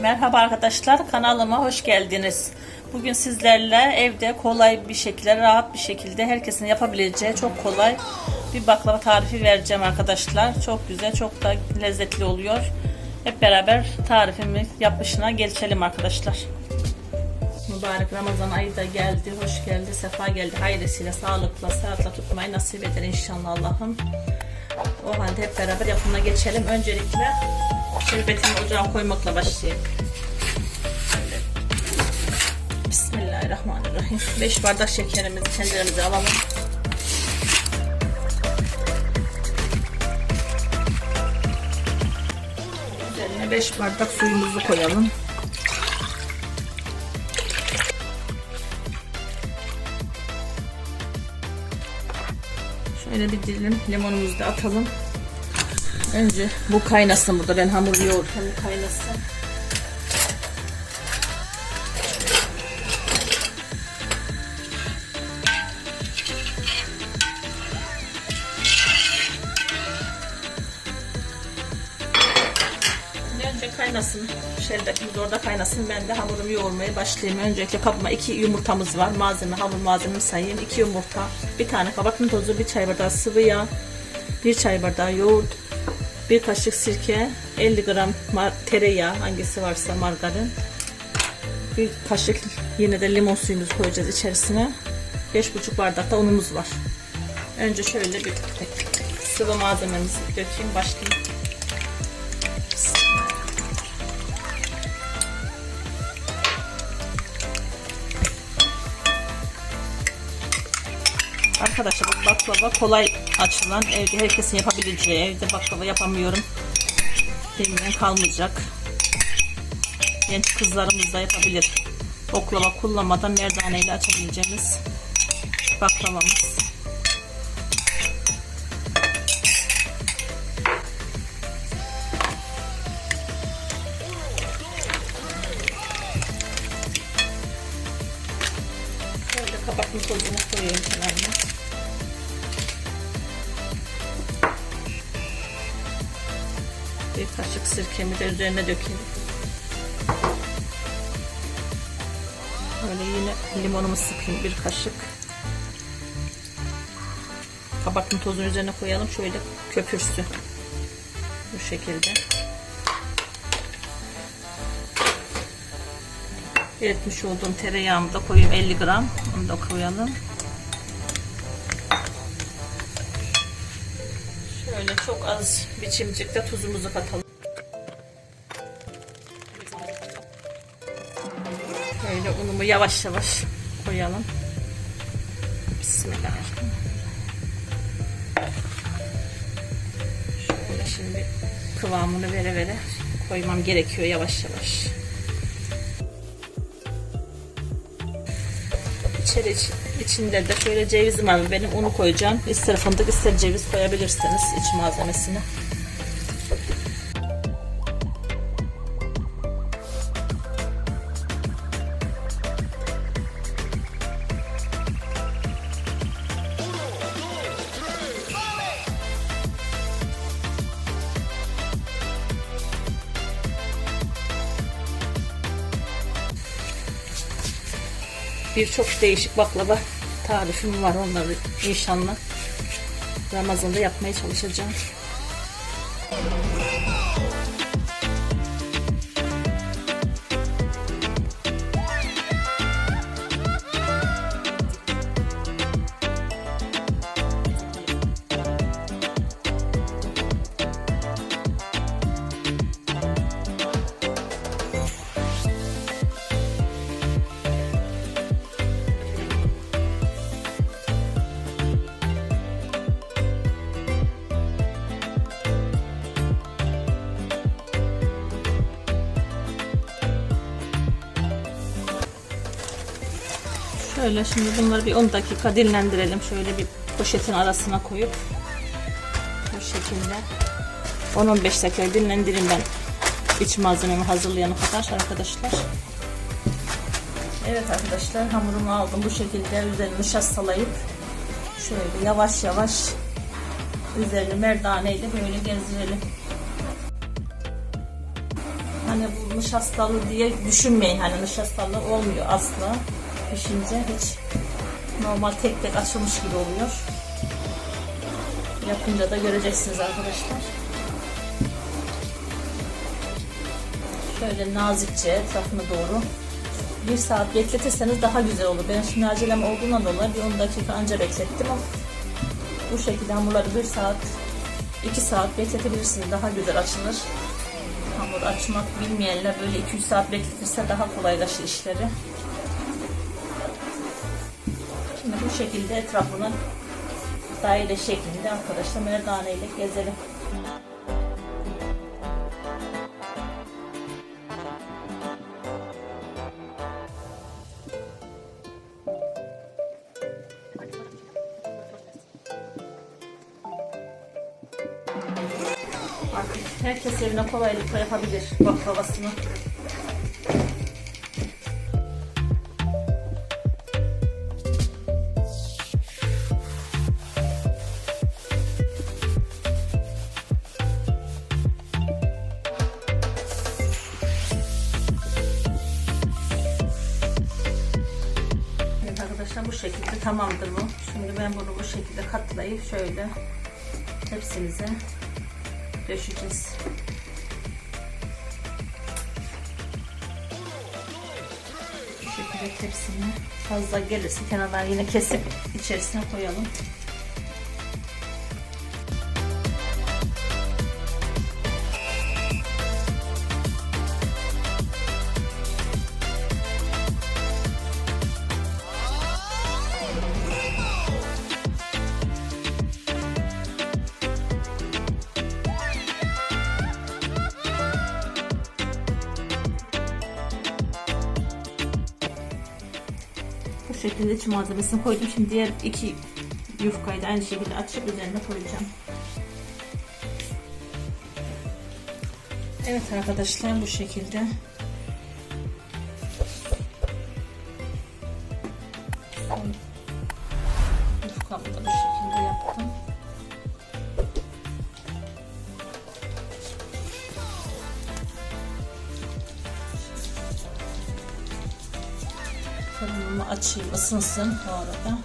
Merhaba arkadaşlar kanalıma hoş geldiniz. Bugün sizlerle evde kolay bir şekilde rahat bir şekilde herkesin yapabileceği çok kolay bir baklava tarifi vereceğim arkadaşlar. Çok güzel çok da lezzetli oluyor. Hep beraber tarifimi yapışına geçelim arkadaşlar. Mübarek Ramazan ayı da geldi, hoş geldi, sefa geldi. Hayırlısıyla, sağlıkla, sıhhatle tutmayı nasip eder inşallah Allah'ım. O halde hep beraber yapımına geçelim. Öncelikle şerbetini ocağa koymakla başlayayım. Bismillahirrahmanirrahim. 5 bardak şekerimizi tenceremize alalım. Üzerine 5 bardak suyumuzu koyalım. Şöyle bir dilim limonumuzu da atalım. Önce bu kaynasın burada. Ben hamur yoğururken bu kaynasın. Önce kaynasın. Şerbetimiz orada kaynasın. Ben de hamurumu yoğurmaya başlayayım. Öncelikle kabıma iki yumurtamız var. Malzeme, hamur malzememi sayayım. İki yumurta, bir tane kabartma tozu, bir çay bardağı sıvı yağ, bir çay bardağı yoğurt, bir kaşık sirke, 50 gram tereyağı hangisi varsa margarin, bir kaşık yine de limon suyumuzu koyacağız içerisine. 5,5 bardak da unumuz var. Önce şöyle bir sıvı malzememizi dökeyim başlayayım. Arkadaşlar bu baklava kolay açılan evde herkesin yapabileceği evde baklava yapamıyorum demeyen kalmayacak. Genç kızlarımız da yapabilir. Oklava kullanmadan merdane ile açabileceğimiz baklavamız. Şöyle kabartma tozunu koyayım kenarına. Sirkemi de üzerine dökeyim. Böyle yine limonumu sıkayım bir kaşık. Kabartma tozunu üzerine koyalım şöyle köpürsün. Bu şekilde. Eritmiş olduğum tereyağımı da koyayım 50 gram. Onu da koyalım. Şöyle çok az bir çimcikte tuzumuzu katalım. Unumu yavaş yavaş koyalım. Bismillahirrahmanirrahim. Şöyle şimdi kıvamını vere vere koymam gerekiyor yavaş yavaş. İçeri iç- içinde de şöyle cevizim var. Benim onu koyacağım. İster fındık ister ceviz koyabilirsiniz iç malzemesine. Birçok değişik baklava tarifim var onları inşallah Ramazan'da yapmaya çalışacağım. Şöyle şimdi bunları bir 10 dakika dinlendirelim. Şöyle bir poşetin arasına koyup bu şekilde 10-15 dakika dinlendireyim ben iç malzememi hazırlayana kadar arkadaşlar. Evet arkadaşlar hamurumu aldım bu şekilde üzerine nişastalayıp şöyle yavaş yavaş üzerine merdane ile böyle gezdirelim. hani bu nişastalı diye düşünmeyin. Hani nişastalı olmuyor asla. Pişince hiç normal tek tek açılmış gibi oluyor. Yapınca da göreceksiniz arkadaşlar. Şöyle nazikçe etrafına doğru bir saat bekletirseniz daha güzel olur. Ben şimdi acelem olduğundan dolayı bir 10 dakika anca beklettim bu şekilde hamurları bir saat 2 saat bekletebilirsiniz. Daha güzel açılır. Hamur açmak bilmeyenler böyle 2-3 saat bekletirse daha kolaylaşır işleri. Şekilde etrafını daire şeklinde arkadaşlar merdane ile gezelim. Artık herkes evine kolaylıkla yapabilir baklavasını. Arkadaşlar bu şekilde tamamdır bu. Şimdi ben bunu bu şekilde katlayıp şöyle hepsinize döşeceğiz. Bu şekilde tepsini fazla gelirse kenardan yine kesip içerisine koyalım. Bu şekilde iç malzemesini koydum. Şimdi diğer iki yufkayı da aynı şekilde açıp üzerine koyacağım. Evet arkadaşlar bu şekilde. Fırınımı açayım ısınsın bu arada.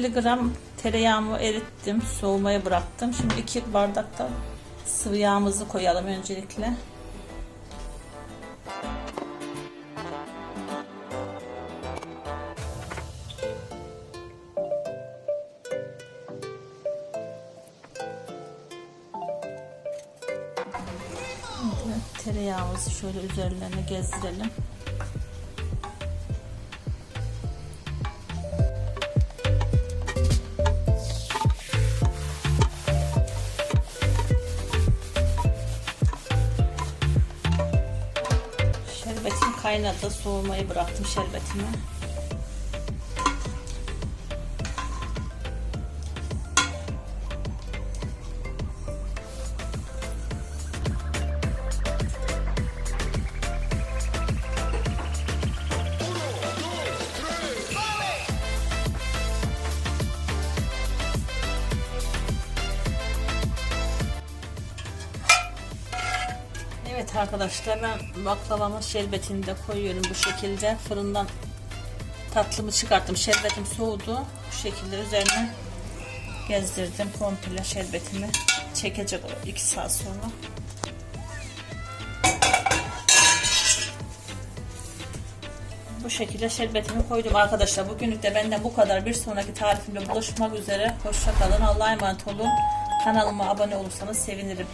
...250 gram tereyağımı erittim, soğumaya bıraktım. Şimdi iki bardak da sıvı yağımızı koyalım öncelikle. Tereyağımızı şöyle üzerlerine gezdirelim. Şerbetim kaynadı. Soğumayı bıraktım şerbetimi. Evet arkadaşlar ben baklavamın şerbetini de koyuyorum bu şekilde fırından tatlımı çıkarttım şerbetim soğudu bu şekilde üzerine gezdirdim komple şerbetimi çekecek o 2 saat sonra Bu şekilde şerbetimi koydum arkadaşlar. Bugünlük de benden bu kadar. Bir sonraki tarifimde buluşmak üzere. Hoşça kalın. Allah'a emanet olun. Kanalıma abone olursanız sevinirim.